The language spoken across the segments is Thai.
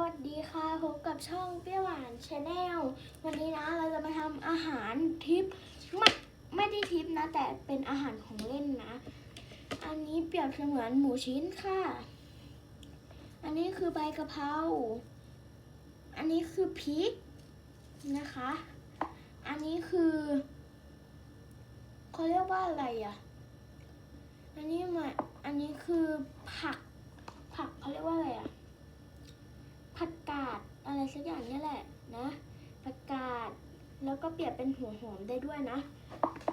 วัสดีค่ะพบกับช่องเปี้ยวหวานชาแนลวันนี้นะเราจะมาทำอาหารทิปไม่ไม่ได้ทิปนะ แต่เป็นอาหารของเล่นนะ อันนี้เปรียบเสมือนหมูชิ้นค่ะ อันนี้คือใบกะเพราอันนี้คือพริกนะคะ อันนี้คือเขาเรียกว่าอะไรอะ อันนี้มาอันนี้คือผักผักเขาเรียกว่าอะไรอะ ผักกาดอะไรสักอย่างนี่แหละนะผักกาดแล้วก็เปรียบเป็นหัวหอมได้ด้วยนะ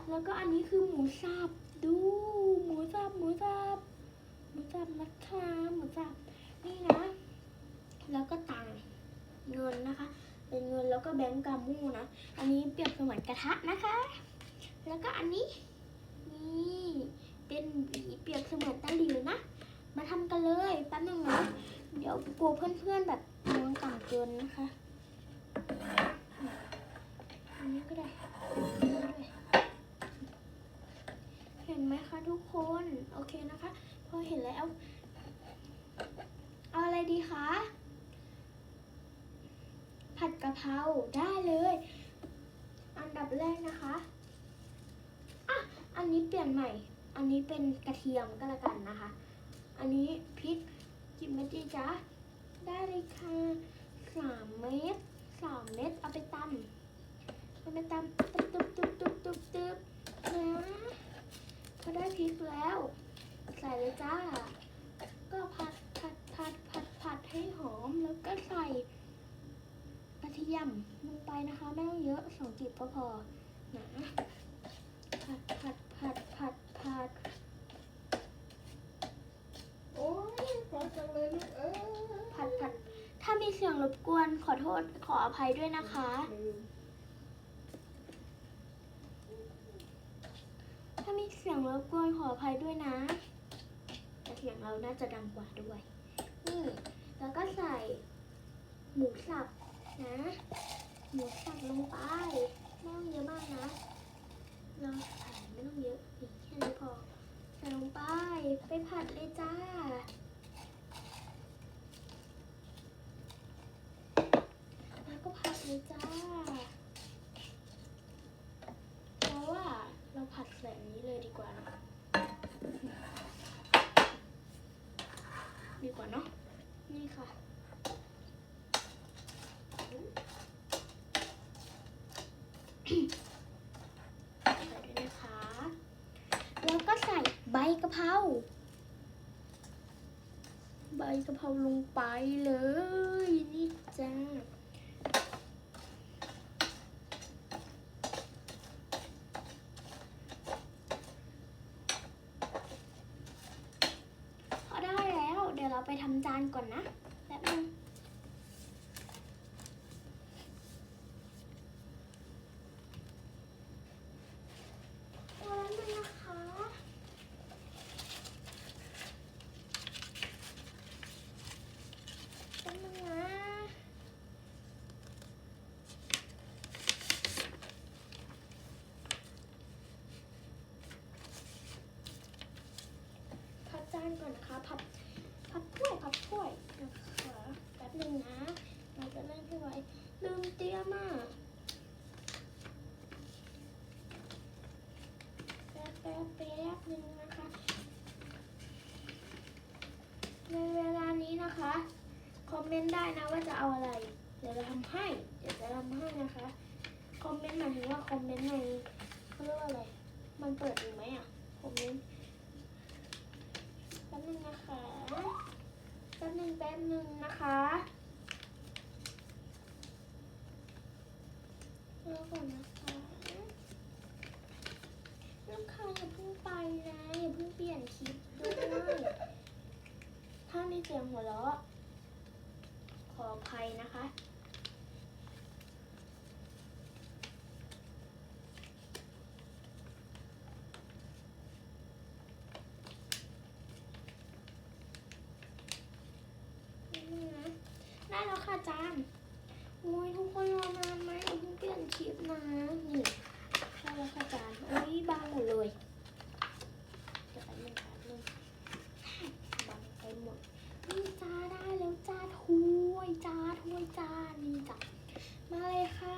แล้วก็อันนี้คือหมูสับดูหมูสับหมูสับหมูสับนะคะหมูสับนี่นะ แล้วก็ตังเงินนะคะ เป็นเงินแล้วก็แบงก์กามูนะ อันนี้เปรียบเสมือนกระทะนะคะ แล้วก็อันนี้นี่เป็นผีเปรียบเสมือนตะหลิวนะ มาทำกันเลยแป๊บนึงนะเดี๋ยวกลัวเพื่อนๆแบบ มองต่ำเกินนะคะอันนี้ก็ได้เห็นไหมคะทุกคนโอเคนะคะพอเห็นแล้วเอาอะไรดีคะผัดกะเพราได้เลย อันดับแรกนะคะอะอันนี้เปลี่ยนใหม่ อันนี้เป็นกระเทียมก็แล้วกันนะคะ อันนี้พริกกี่เม็ดดีจ๊ะได้เลยค่ะ สามเม็ดสามเม็ดเอาไปตำเอาไปตำตุ๊บตุ๊บตุ๊บตุ๊บตุ๊บตุ๊บนะพอได้พริกแล้ว ใส่เลยจ้า ก็ผัดผัดผัดผัดผัดให้หอมแล้วก็ใส่กระเทียมลงไปนะคะ ไม่ต้องเยอะสองจิบก็พอนะผัดผัดผัดผัดผัด โอ้ยพอจังเลยลูกเอ้ย ผัดผัด ถ้ามีเสียง รบกวนขอโทษขออภัยด้วยนะคะ ถ้ามีเสียงรบกวนขออภัยด้วยนะแต่เสียงเราน่าจะดังกว่าด้วยนี่แล้วก็ใส่หมูสับนะ หมูสับลงไปไม่ต้องเยอะมากนะเราใส่ไม่ต้องเยอะนี่แค่นี้พอใส่ลงไปไปผัดเลยจ้า แล้วก็ผัดเลยจ้า เพราะว่าเราผัด แบบนี้เลยดีกว่านะดีกว่าเนาะนี่ค่ะใส่ด้วยนะคะแล้วก็ใส่ใบกะเพราใบกะเพราลงไปเลยนี่จ้า พอได้แล้ว เดี๋ยวเรา ไปทำจานก่อนนะแป๊บนึงรอแป๊บนึงนะคะแป๊บนึงนะพับจานก่อนนะคะ พับ พับถ้วย พับถ้วยนะคะแป๊บนึงนะ เราจะเล่นให้ไว้ลืมเตรียมอะแป๊บแป๊บแป๊บนึงนะคะ ในเวลานี้นะ คอมเมนต์ได้นะว่าจะเอาอะไร เดี๋ยวจะทำให้ เดี๋ยวจะทำให้นะคะ คอมเมนต์หมายถึงว่าคอมเมนต์ในเขาเรียกว่าอะไร มันเปิดอยู่ไหมอะ คอมเมนต์แป๊บนึงนะคะ แป๊บนึงแป๊บนึงนะคะรอก่อนนะคะน้ำค้างอย่าเพิ่งไปนะ อย่าเพิ่งเปลี่ยนคลิปด้วยถ้ามีเสียงหัวเราะ ออภัยนะคะ ได้แล้วค่ะจานโอ้ยทุกคนรอนานไหมเราเพิ่งเปลี่ยนคลิปนะนี่ได้แล้วค่ะจานโอ้ยบางหมดเลยเดี๋ยวแป๊บนึงแป๊บนึงบางไปหมดนี่จ้าได้แล้วจ้าทู วยจ้าถ้วยจ้านี่จ้ะมาเลยค่ะ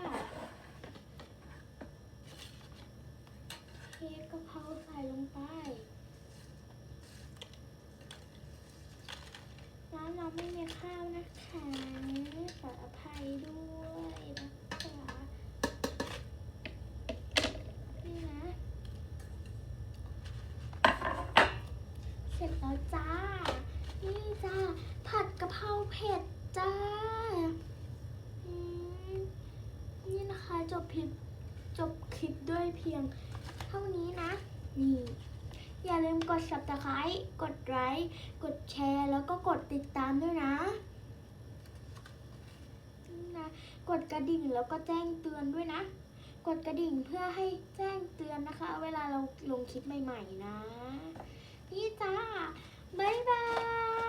เค้กกะเพราใส่ลงไป ร้านเราไม่มีข้าวนะคะขออภัยด้วยนะคะนี่นะ เสร็จแล้วจ้า นี่จ้าผัดกะเพราเผ็ด จ้า นี่นะคะจบคลิปจบคลิปด้วยเพียงเท่านี้นะ นี่ อย่าลืมกด subscribe กดไลค์ กดแชร์ แล้วก็กดติดตามด้วยนะนี่นะกดกระดิ่งแล้วก็แจ้งเตือนด้วยนะ กดกระดิ่งเพื่อให้แจ้งเตือนนะคะ เวลาเราลงคลิปใหม่ ๆ นะ นี่จ้า บ๊ายบาย